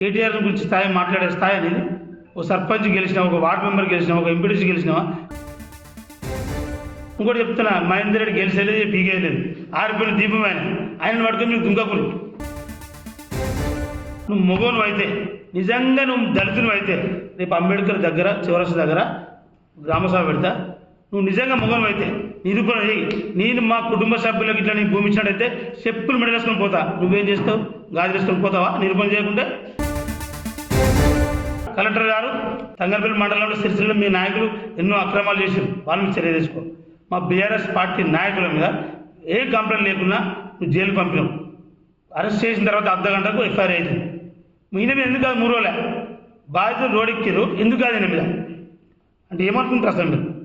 కేటీఆర్ గురించి స్థాయి మాట్లాడే స్థాయి అనేది ఓ సర్పంచ్ గెలిచినా ఒక వార్డు మెంబర్ గెలిచినా ఒక ఎంపీటీసీ గెలిచినావా ఇంకోటి చెప్తున్నా మహేందర్ రెడ్డి గెలిచేలేదు పీకేయలేదు ఆరిపోయిన దీపం ఆయన. ఆయన పట్టుకొని నువ్వు దుంకకులు. నువ్వు మొగోను అయితే నిజంగా నువ్వు దళితులు అయితే రేపు అంబేద్కర్ దగ్గర చివరస దగ్గర గ్రామసభ పెడతా. నువ్వు నిజంగా మొగను అయితే నిరూపణ చేయి నేను మా కుటుంబ సభ్యులకు ఇట్లా నీకు భూమి ఇచ్చినట్టయితే చెప్పులు మెడలేసుకొని పోతా. నువ్వేం చేస్తావు? గాజు వేసుకొని పోతావా? నిరూపణ చేయకుంటే? కలెక్టర్ గారు తంగరపల్లి మండలంలో సిరిసిల్ల మీ నాయకులు ఎన్నో అక్రమాలు చేశారు. వాళ్ళని చర్య తీసుకో. మా బీఆర్ఎస్ పార్టీ నాయకుల మీద ఏ కంప్లైంట్ లేకున్నా నువ్వు జైలు పంపినాం అరెస్ట్ చేసిన తర్వాత అర్ధ గంటకు ఎఫ్ఐఆర్ అయింది. ఈయన మీద ఎందుకు కాదు మూడు రోజులే? బాధితులు రోడ్ ఎందుకు కాదు మీద? అంటే ఏమనుకుంటారు అసలు మీరు?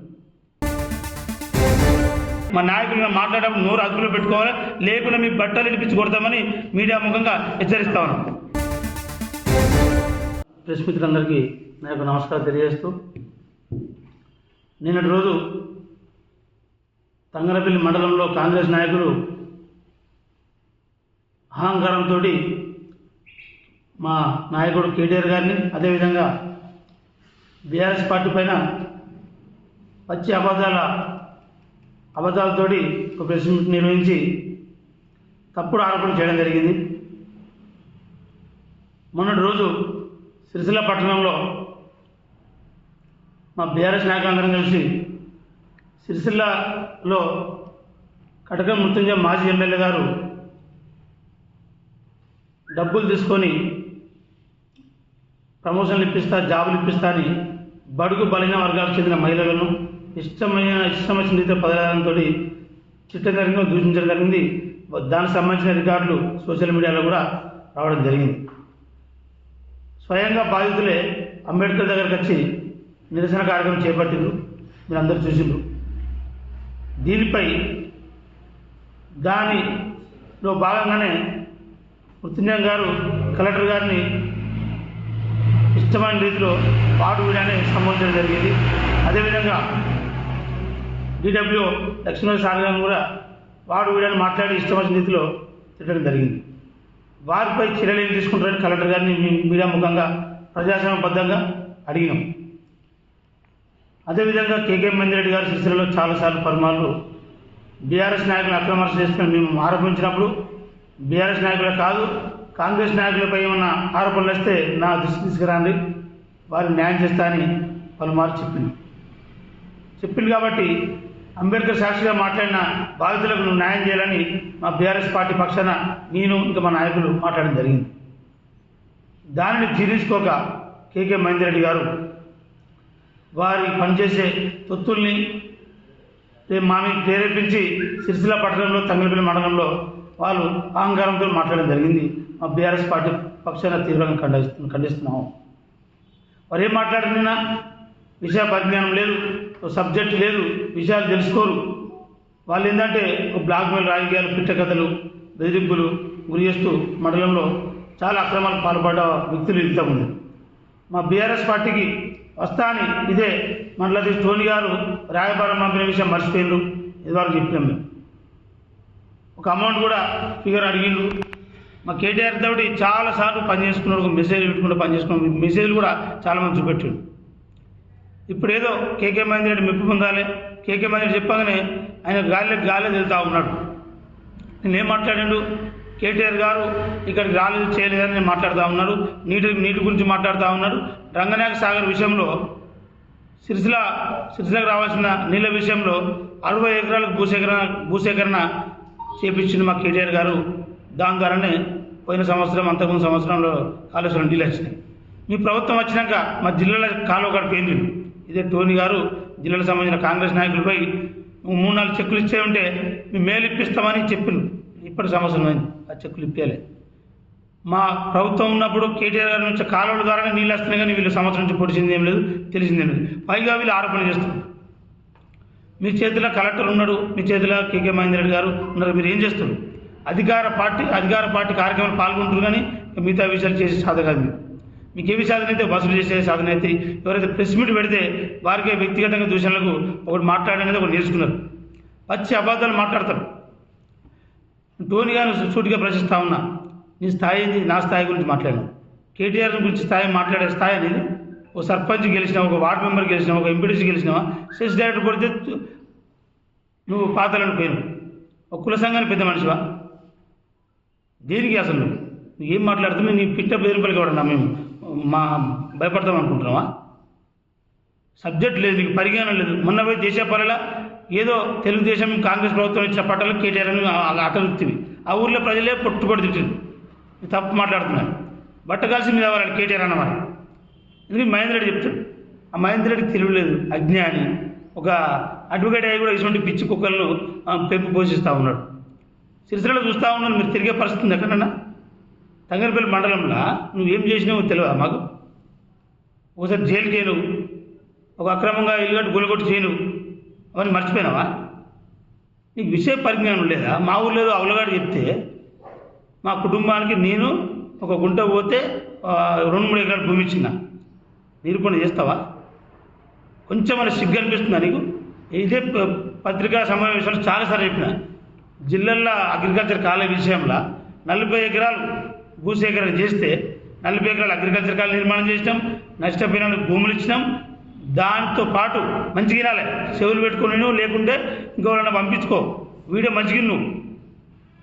మా నాయకులు మీద మాట్లాడేటప్పుడు నోరు అదుపులో పెట్టుకోవాలి. లేకుండా మీ బట్టలు ఇడిపించి కొడతామని మీడియా ముఖంగా హెచ్చరిస్తా ఉన్నాం. ప్రెస్ మిత్రులందరికీ నా యొక్క నమస్కారం తెలియజేస్తూ నిన్నటి రోజు తంగరపల్లి మండలంలో కాంగ్రెస్ నాయకులు అహంకారంతో మా నాయకుడు కేటీఆర్ గారిని అదేవిధంగా బీఆర్ఎస్ పార్టీ పైన పచ్చి అబద్ధాల అబద్ధాలతోటి ఒక ప్రెస్ మీట్ నిర్వహించి తప్పుడు ఆరోపణ చేయడం జరిగింది. మొన్నటి రోజు సిరిసిల్ల పట్టణంలో మా బీఆర్ఎస్ నాయకులందరం కలిసి సిరిసిల్లలో కటకం మృత్యుంజయ మాజీ ఎమ్మెల్యే గారు డబ్బులు తీసుకొని ప్రమోషన్లు ఇప్పిస్తా జాబులు ఇప్పిస్తా అని బడుగు బలైన వర్గాలకు చెందిన మహిళలను ఇష్టమైన ఇష్టం వచ్చిన రీతిలో పదహారంతో చిట్టదరంగా దూషించడం జరిగింది. దానికి సంబంధించిన రికార్డులు సోషల్ మీడియాలో కూడా రావడం జరిగింది. స్వయంగా బాధితులే అంబేద్కర్ దగ్గరకు వచ్చి నిరసన కార్యక్రమం చేపట్టిండ్రు. మీరు అందరూ చూసిండ్రు. దీనిపై దానిలో భాగంగానే మృత్యుంజయం గారు కలెక్టర్ గారిని ఇష్టమైన రీతిలో పాటు వీడాన్ని సంబోధించడం జరిగింది. అదేవిధంగా డిడబ్ల్యూ లక్ష్మీ సార్ గారిని కూడా వాడు వీడని మాట్లాడి ఇష్టమైన రీతిలో తిట్టడం జరిగింది. వారిపై చర్యలు ఏం తీసుకుంటారని కలెక్టర్ గారిని మీ మీడియా ముఖంగా ప్రజాస్వామ్యబద్ధంగా అడిగినాం. అదేవిధంగా కేకే మందిరెడ్డి గారు సిరిసిల్లలో చాలాసార్లు పరమాలు బీఆర్ఎస్ నాయకులు అక్రమర్శ చేసుకుని మేము ఆరోపించినప్పుడు బీఆర్ఎస్ నాయకులే కాదు కాంగ్రెస్ నాయకులపై ఏమన్నా ఆరోపణలు వస్తే నా దృష్టి తీసుకురండి వారిని న్యాయం చేస్తా అని పలుమార్లు చెప్పింది చెప్పింది కాబట్టి అంబేద్కర్ సాక్షిగా మాట్లాడిన బాధితులకు నువ్వు న్యాయం చేయాలని మా బీఆర్ఎస్ పార్టీ పక్షాన నేను ఇంకా మా నాయకులు మాట్లాడడం జరిగింది. దానిని తీర్చుకోక కేకే మహేందర్ రెడ్డి గారు వారి పనిచేసే తొత్తుల్ని మామి ప్రేరేపించి సిరిసిల్ల పట్టణంలో తంగలపల్లి మండలంలో వాళ్ళు అహంకారంతో మాట్లాడడం జరిగింది. మా బీఆర్ఎస్ పార్టీ పక్షాన తీవ్రంగా ఖండిస్తు ఖండిస్తున్నాము. వారు ఏం మాట్లాడినా విషయ పరిజ్ఞానం లేదు. సబ్జెక్ట్ లేదు విషయాలు తెలుసుకోరు. వాళ్ళు ఏంటంటే ఒక బ్లాక్ మెయిల్ రాజకీయాలు పిట్ట కథలు బెదిరింపులు గురి చేస్తూ మండలంలో చాలా అక్రమాలకు పాల్పడ్డ వ్యక్తులు ఇంతకుముందు. మా బీఆర్ఎస్ పార్టీకి వస్తా అని ఇదే మండలధీష్ టోని గారు రాయబారం పంపిన విషయం మర్చిపోయిండు ఇదివరకు చెప్పినాం మేము. ఒక అమౌంట్ కూడా ఫిగర్ అడిగిండు మా కేటీఆర్ తోటి చాలాసార్లు పనిచేసుకున్నారు ఒక మెసేజ్ పెట్టుకుంటూ పని చేసుకున్నాడు మెసేజ్లు కూడా చాలామంది చూపెట్టిండు ఇప్పుడు ఏదో కేకే మహేందర్ రెడ్డి మెప్పు పొందాలి. కేకే మహేందర్ చెప్పగానే ఆయన గాలిలోకి గాలి వెళ్తా ఉన్నాడు. నేను ఏం కేటీఆర్ గారు ఇక్కడికి రాలేదు చేయలేదని నేను మాట్లాడుతూ ఉన్నాడు. నీటి నీటి గురించి మాట్లాడుతూ ఉన్నాడు. రంగనాయక సాగర్ విషయంలో సిరిసిల సిరిసిలకు రావాల్సిన నీళ్ళ విషయంలో అరవై ఎకరాలకు భూసేకరణ భూసేకరణ చేపించింది మా కేటీఆర్ గారు. దాని ద్వారానే పోయిన సంవత్సరం అంతకుముందు సంవత్సరంలో కాళేశ్వరం నీళ్ళు వచ్చినాయి. మీ ప్రభుత్వం వచ్చినాక మా జిల్లాలో కాలువ గడిపోయింది ఇదే టోనీ గారు జిల్లాకు సంబంధించిన కాంగ్రెస్ నాయకులపై మూడు నాలుగు చెక్కులు ఇచ్చే ఉంటే మేము మేలు ఇప్పిస్తామని చెప్పిండు ఇప్పటి సంవత్సరం అయింది. ఆ చెక్కులు ఇప్పేలే. మా ప్రభుత్వం ఉన్నప్పుడు కేటీఆర్ గారి నుంచి కాలువల ద్వారానే నీళ్ళు వస్తున్నాయి కానీ వీళ్ళు సంవత్సరం నుంచి పొడిచింది ఏం లేదు తెలిసింది ఏం లేదు. పైగా వీళ్ళు ఆరోపణ చేస్తున్నారు. మీ చేతిలో కలెక్టర్ ఉన్నాడు మీ చేతిలో కేకే మహేందర్ రెడ్డి గారు ఉన్నారు మీరు ఏం చేస్తారు అధికార పార్టీ అధికార పార్టీ కార్యక్రమాలు పాల్గొంటారు కానీ మిగతా విషయాలు చేసే సాధ కాదు మీరు. మీకు ఏవి సాధన అయితే వసూలు చేసే సాధన అయితే ఎవరైతే ప్రెస్ మీట్ పెడితే వారికి వ్యక్తిగతంగా దూషణలకు ఒకటి మాట్లాడనేది ఒకటి నేర్చుకున్నారు. పచ్చి అబద్ధాలు మాట్లాడతారు. టోనీ గారు సూటిగా ప్రశ్నిస్తా ఉన్నా నీ స్థాయి నా స్థాయి గురించి మాట్లాడాను కేటీఆర్ గురించి స్థాయి మాట్లాడే స్థాయి అనేది ఒక సర్పంచ్ గెలిచినా ఒక వార్డు మెంబర్ గెలిచినా ఒక ఎంపీడీసీ గెలిచినావా సెస్ డైరెక్టర్ కొడితే నువ్వు పాతలను పోయినావు. ఒక కుల సంఘానికి పెద్ద మనిషివా? దేనికి అసలు నువ్వు? ఏం మాట్లాడుతున్నావు? నీ పిట్ట బెదిరింపలు కూడా మేము? మా భయపడతాం అనుకుంటున్నావా? సబ్జెక్ట్ లేదు నీకు పరిజ్ఞానం లేదు. మొన్న పోయి దేశపాలలో ఏదో తెలుగుదేశం కాంగ్రెస్ ప్రభుత్వం ఇచ్చిన పట్టాలు కేటీఆర్ అని అటలుత్తివి ఆ ఊర్లో ప్రజలే పొట్టుపడి తిట్టింది. తప్పు మాట్లాడుతున్నాను బట్ట కలిసి మీద వాళ్ళు కేటీఆర్ అన్నమాట. ఎందుకంటే మహేంద్ర రెడ్డి చెప్తాడు? ఆ మహేంద్ర రెడ్డికి తెలియలేదు అజ్ఞాని. ఒక అడ్వకేట్ అయ్యి కూడా ఇటువంటి పిచ్చి కుక్కలను పెంపు పోషిస్తూ ఉన్నాడు. సిరిసిల్ల చూస్తూ ఉన్నాను మీరు తిరిగే పరిస్థితి ఎక్కడన్నా? తంగరపల్లి మండలంలో నువ్వేం చేసినావో తెలియదా మాకు? ఒకసారి జైలు చేయను ఒక అక్రమంగా ఇల్లు కట్టి గులగొట్టి చేయను. అవన్నీ మర్చిపోయినావా? నీకు విషయ పరిజ్ఞానం లేదా? మా ఊర్లో ఏదో అవలగాడు చెప్తే మా కుటుంబానికి నేను ఒక గుంట పోతే రెండు మూడు ఎకరాలు భూమి ఇచ్చిన. నిరూపణ చేస్తావా? కొంచెం మన సిగ్గు అనిపిస్తుందా నీకు? ఇదే ప- పత్రికా సమావేశాలు చాలాసార్లు చెప్పిన. జిల్లాల్లో అగ్రికల్చర్ కాలేజ్ విషయంలో నలభై ఎకరాలు భూసేకరణ చేస్తే నలభై ఎకరాలు అగ్రికల్చర్ కాలు నిర్మాణం చేసినాం నష్టపోయిన భూములు ఇచ్చినాం. దాంతో పాటు మంచిగా వినాలి. చెవులు పెట్టుకుని నువ్వు లేకుంటే ఇంకెవరన్నా పంపించుకో. వీడియో మంచిగా నువ్వు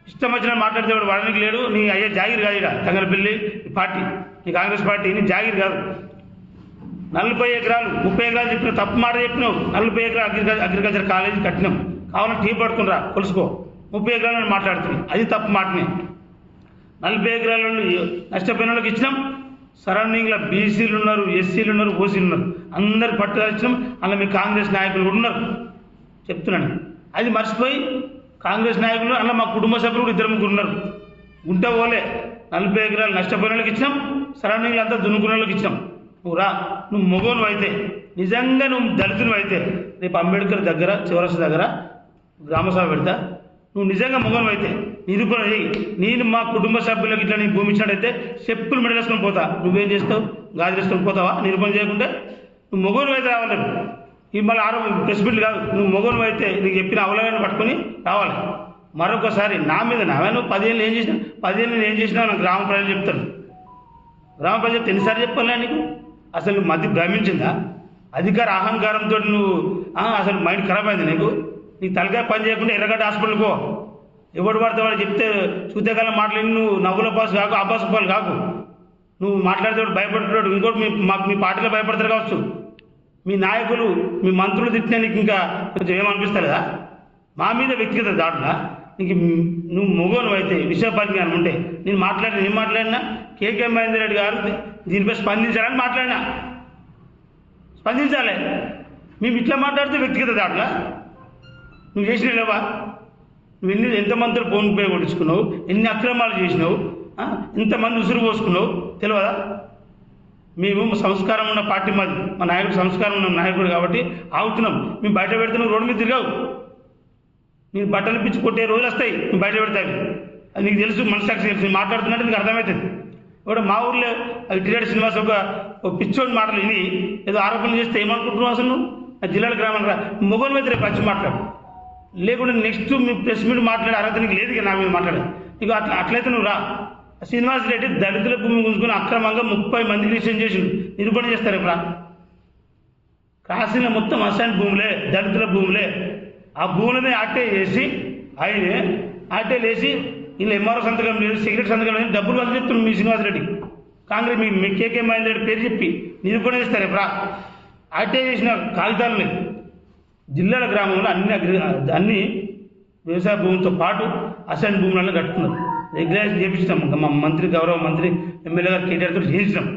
ఇష్టం వచ్చిన మాట్లాడితే వాడు వాడడానికి లేడు. నీ అయ్యే జాగిరి కాదు ఇక్కడ తంగలపల్లి పార్టీ. నీ కాంగ్రెస్ పార్టీ నీ జాగిరి కాదు. నలభై ఎకరాలు ముప్పై ఎకరాలు చెప్పిన తప్పు మాట చెప్పినావు. నలభై ఎకరాలు అగ్రికల్చర్ అగ్రికల్చర్ కాలేజీ కట్టినాం. కావాలని టీ పడుకునిరా కొలుసుకో. ముప్పై ఎకరాలు అని మాట్లాడుతుంది అది తప్పు మాటనే. నలభై ఎకరాల నష్టపోయిన వాళ్ళకి ఇచ్చినాం. సరౌండింగ్లో బీసీలు ఉన్నారు ఎస్సీలు ఉన్నారు ఓసీలు ఉన్నారు. అందరు పట్టుదల ఇచ్చినాం. అలా మీ కాంగ్రెస్ నాయకులు కూడా ఉన్నారు. చెప్తున్నాను. అది మర్చిపోయి కాంగ్రెస్ నాయకులు అలా మా కుటుంబ సభ్యులు కూడా ఇద్దరు ముగ్గురు ఉన్నారు. ఉంటే పోలే. నలభై ఎకరాలు నష్టపోయిన వాళ్ళకి ఇచ్చినాం. సరౌండింగ్లు అంతా దున్నుకున్న వాళ్ళకి ఇచ్చినాం. నువ్వు రా. నువ్వు మొగోను అయితే. నిజంగా నువ్వు దళితులు అయితే. రేపు అంబేద్కర్ దగ్గర చివరస దగ్గర గ్రామసభ పెడతా. నువ్వు నిజంగా మొగోను అయితే. నిరూపణ నేను మా కుటుంబ సభ్యులకు ఇట్లా నీ భూమి ఇచ్చినట్టయితే చెప్పులు మెడలేసుకొని పోతా. నువ్వేం చేస్తావు? గాజు వేసుకొని పోతావా? నిరూపణ చేయకుంటే? నువ్వు మొగను అయితే రావాలి. ఈ మళ్ళీ ఆరో ప్రెస్ కాదు. నువ్వు మొగను అయితే నీకు చెప్పిన అవలగాన్ని పట్టుకొని రావాలి. మరొకసారి నా మీద నావే నువ్వు పదిహేను ఏం చేసినా పదిహేను నేను ఏం చేసినా నాకు గ్రామ ప్రజలు చెప్తాను గ్రామ ప్రజలు చెప్తే ఎన్నిసార్లు చెప్పాలి నీకు? అసలు మధ్య భ్రమించిందా? అధికార అహంకారంతో నువ్వు అసలు మైండ్ ఖరాబ్ అయింది నీకు? నీకు తలకాయ పని చేయకుండా ఎర్రగడ్డ హాస్పిటల్ పో. ఎవడు పడితే వాడు చెప్తే చూతేకాలం మాట్లాడి నువ్వు నవ్వుల పాసు కాకు అబ్బాసు పాలు కాకు. నువ్వు మాట్లాడితే వాడు భయపడుతున్నాడు. ఇంకోటి మీ మాకు మీ పార్టీలో భయపడతారు కావచ్చు. మీ నాయకులు మీ మంత్రులు తిట్టినా నీకు ఇంకా కొంచెం ఏమనిపిస్తలేదా? మా మీద వ్యక్తిగత దాడులా? నీకు నువ్వు మొగోను అయితే విషయ ఉంటే నేను మాట్లాడిన నేను మాట్లాడినా కేకే మహేందర్ రెడ్డి గారు దీనిపై స్పందించాలని మాట్లాడినా. స్పందించాలి. మేము ఇట్లా మాట్లాడితే వ్యక్తిగత దాడులా? నువ్వు చేసిన లేవా? నువ్వు ఎన్ని ఎంతమందితో ఫోన్ పే కొట్టించుకున్నావు ఎన్ని అక్రమాలు చేసినావు? ఇంతమంది ఉసురు పోసుకున్నావు? తెలియదా మేము సంస్కారం ఉన్న పార్టీ మాది. మా నాయకుడు సంస్కారం ఉన్న నాయకుడు కాబట్టి ఆగుతున్నాం. మేము బయట పెడితే నువ్వు రోడ్డు మీద తిరగావు. నేను బట్టలు పిచ్చి కొట్టే రోజులు వస్తాయి. నువ్వు బయట పెడతాయి అది నీకు తెలుసు మనసాక్షి తెలుసు. నేను మాట్లాడుతున్నట్టు నీకు అర్థమవుతుంది. ఇప్పుడు మా ఊర్లో అది టిరెడ్ శ్రీనివాస్ ఒక పిచ్చోడి మాటలు విని ఏదో ఆరోపణలు చేస్తే ఏమనుకుంటున్నావు అసలు నువ్వు? ఆ జిల్లాల గ్రామానికి మొగోని మీద రేపు వచ్చి మాట్లాడు. లేకుంటే నెక్స్ట్ మీ ప్రెస్ మీట్ మాట్లాడే అర్హత నీకు లేదు నా మీద మాట్లాడేది నీకు అట్లా అట్లయితే నువ్వు రా. శ్రీనివాస్ రెడ్డి దళితుల భూమి గుంజుకుని అక్రమంగా ముప్పై మందికి రిజిస్ట్రేషన్ చేసిండు. నిరూపణ చేస్తారు ఇప్పుడు కాసిన మొత్తం అసైన్ భూములే దళితుల భూములే. ఆ భూములని ఆటే వేసి ఆయనే ఆటే లేసి వీళ్ళు ఎంఆర్ఓ సంతకం లేదు సిగరెట్ సంతకం లేదు డబ్బులు వాళ్ళు చెప్తున్నాం మీ శ్రీనివాస్ రెడ్డి. కాంగ్రెస్ మీ కేకే మహేందర్ రెడ్డి పేరు చెప్పి నిరూపణ చేస్తారు ఎప్పుడా? ఆటే చేసిన కాగితాలని జిల్లాల గ్రామంలో అన్ని అగ్రి అన్ని వ్యవసాయ భూములతో పాటు అసైన్ భూములను కట్టుకున్నారు. రెగ్యులేషన్ చేపించినాం. మా మంత్రి గౌరవ మంత్రి ఎమ్మెల్యే గారు కేటీఆర్తో చేయించినాం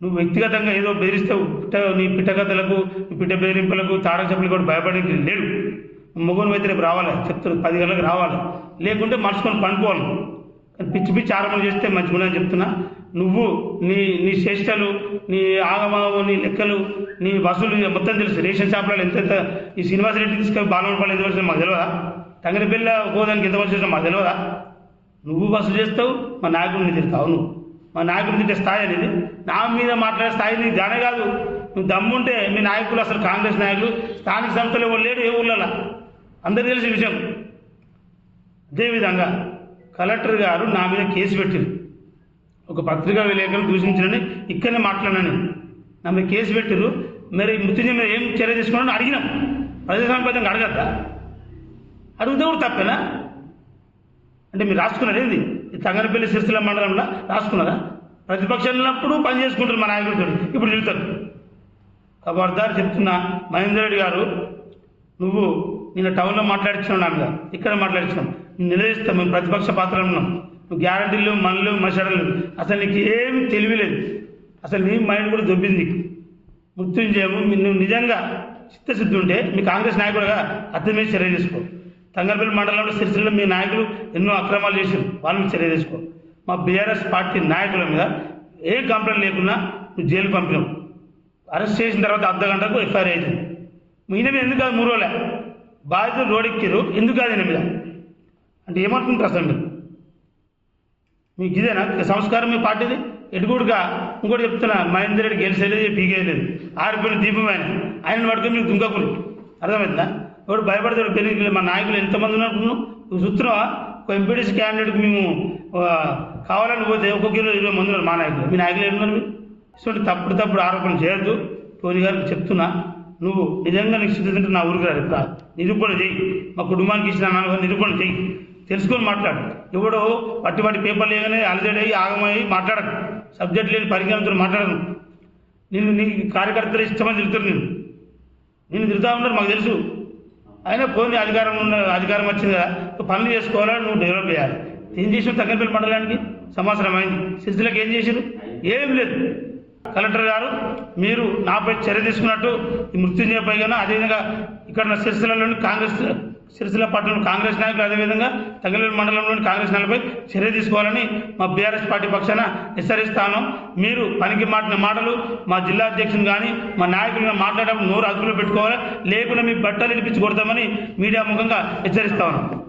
నువ్వు వ్యక్తిగతంగా ఏదో బెదిరిస్తావు పిట్ట నీ పిట్టకథలకు నీ పిట్ట బెదిరింపులకు తాడక చెప్పులు కూడా భయపడడానికి లేడు మొగను అయితే రేపు రావాలి? చెప్తారు పది గంటలకు రావాలి? లేకుంటే మర్చుకొని పండుకోవాలి. కానీ పిచ్చి పిచ్చి ఆరంభం చేస్తే మంచిగా అని చెప్తున్నా. నువ్వు నీ నీ చేష్టలు నీ ఆగమాగము నీ లెక్కలు నీ వసూలు మొత్తం తెలుసు. రేషన్ షాప్లలో ఎంత ఎంత ఈ శ్రీనివాస రెడ్డి తీసుకొని బాలమపల్లి ఎంత వచ్చినా మాకు తెలియదా తంగరబెల్ల గోదానికి ఎంత వచ్చినా మాకు తెలియదా నువ్వు వసూలు చేస్తావు మా నాయకుడిని తిడతావు నువ్వు. మా నాయకుడిని తిట్టే స్థాయి అనేది నా మీద మాట్లాడే స్థాయి నీకు దానే కాదు. నువ్వు దమ్ముంటే మీ నాయకులు అసలు కాంగ్రెస్ నాయకులు స్థానిక సంస్థలు ఎవరు లేడు ఏ ఊళ్ళలో అందరికీ తెలిసిన విషయం. అదేవిధంగా కలెక్టర్ గారు నా మీద కేసు పెట్టింది ఒక పత్రికా విలేకరులు దూషించినని ఇక్కడనే మాట్లాడినాను నా మీద కేసు పెట్టారు మరి మృత్యుంజయ మీద ఏం చర్య తీసుకున్నాను అడిగినాం. ప్రజాస్వామ్యబద్ధంగా అడగద్దా? అడిగితే కూడా తప్పేనా? అంటే మీరు రాసుకున్నారు ఏంది? తగనపల్లి తంగనపల్లి సిరిసిల్ల మండలంలో రాసుకున్నారా? ప్రతిపక్షం ఉన్నప్పుడు పని చేసుకుంటారు మా నాయకుడితో ఇప్పుడు తిరుగుతారు. ఖబర్దార్ చెప్తున్నా మహేందర్ రెడ్డి గారు నువ్వు నిన్న టౌన్లో మాట్లాడించినావు నా మీద ఇక్కడ మాట్లాడించినాం నేను నిలదీస్తాం. మేము ప్రతిపక్ష పాత్రలో ఉన్నాం. నువ్వు గ్యారంటీలు మనలు మసడలు అసలు నీకు ఏం తెలివిలేదు అసలు నీ మైండ్ కూడా దొబ్బింది నీకు. మృత్యుంజయము మీ- నువ్వు నిజంగా చిత్తశుద్ధి ఉంటే మీ కాంగ్రెస్ నాయకుడుగా అర్థం చర్య తీసుకో తంగరపల్లి మండలంలో సిరిసిల్లో మీ నాయకులు ఎన్నో అక్రమాలు చేశారు వాళ్ళని చర్య తీసుకో మా బీఆర్ఎస్ పార్టీ నాయకుల మీద ఏ కంప్లైంట్ లేకున్నా నువ్వు జైలు పంపినావు. అరెస్ట్ చేసిన తర్వాత అర్ధ గంటకు ఎఫ్ఐఆర్ అయింది ఈయన మీద ఎందుకు కాదు మూడు రోజులే? బాధితులు రోడెక్కిరు ఎందుకు కాదు ఈయన మీద? అంటే ఏమనుకుంటారు అసలు మీరు? మీకు ఇదేనా? సంస్కారం మీ పార్టీది? ఎటుకూడుగా ఇంకోటి చెప్తున్నా మహేందర్ రెడ్డి గెలిచేలేదు పీకేయలేదు ఆరిపోయిన దీపం ఆయన. ఆయన పట్టుకొని మీకు దుంకకులు. అర్థమవుతుందా ఎవడు భయపడతాడు? పెళ్ళి మా నాయకులు ఎంతమంది ఉన్నారు నువ్వు చూస్తున్నావా? ఒక ఎంపీడీసీ క్యాండిడేట్కి మేము కావాలని పోతే ఒక్కొక్క ఇరవై ఇరవై మంది ఉన్నారు మా నాయకులు. మీ నాయకులు ఏమన్నారు మీరు ఇటువంటి తప్పుడు తప్పుడు ఆరోపణలు చేయొద్దు. టోనీ గారికి చెప్తున్నా. నువ్వు నిజంగా నీకు సిద్ధి తింటే నా ఊరికి రాదు. రా. నిరూపణ చేయి మా కుటుంబానికి ఇచ్చిన నాన్న నిరూపణ చేయి తెలుసుకొని మాట్లాడు. ఎవడో పట్టి పట్టి పేపర్లు వేయగానే అలజడి అయ్యి ఆగమయ్యి మాట్లాడకు. సబ్జెక్ట్ లేని పరిజ్ఞానంతో మాట్లాడను నేను నీ కార్యకర్తలు ఇష్టమని తిరుగుతారు నేను నేను తిరుగుతా ఉన్నారు మాకు తెలుసు. అయినా పోనీ అధికారం ఉన్న అధికారం వచ్చింది కదా పనులు చేసుకోవాలా నువ్వు డెవలప్ చేయాలి. ఏం చేసావు తగ్గపల్లి మండలానికి? సంవత్సరం అయింది. సిరిసిలకు ఏం చేశారు ఏం లేదు. కలెక్టర్ గారు మీరు నాపై చర్య తీసుకున్నట్టు ఈ మృత్యుంజయపై గాను అదేవిధంగా ఇక్కడ నా కాంగ్రెస్ సిరిసిల్ల పట్టణంలో కాంగ్రెస్ నాయకులు అదేవిధంగా తగిలేరు మండలంలోని కాంగ్రెస్ నాయకులపై చర్య తీసుకోవాలని మా బీఆర్ఎస్ పార్టీ పక్షాన హెచ్చరిస్తాను. మీరు పనికి మాటిన మాటలు మా జిల్లా అధ్యక్షుని కానీ మా నాయకులు మాట్లాడేటప్పుడు నోరు అదుపులో పెట్టుకోవాలి. లేకుండా మీ బట్టలు ఇడిపించి కొడతామని మీడియా ముఖంగా హెచ్చరిస్తాను.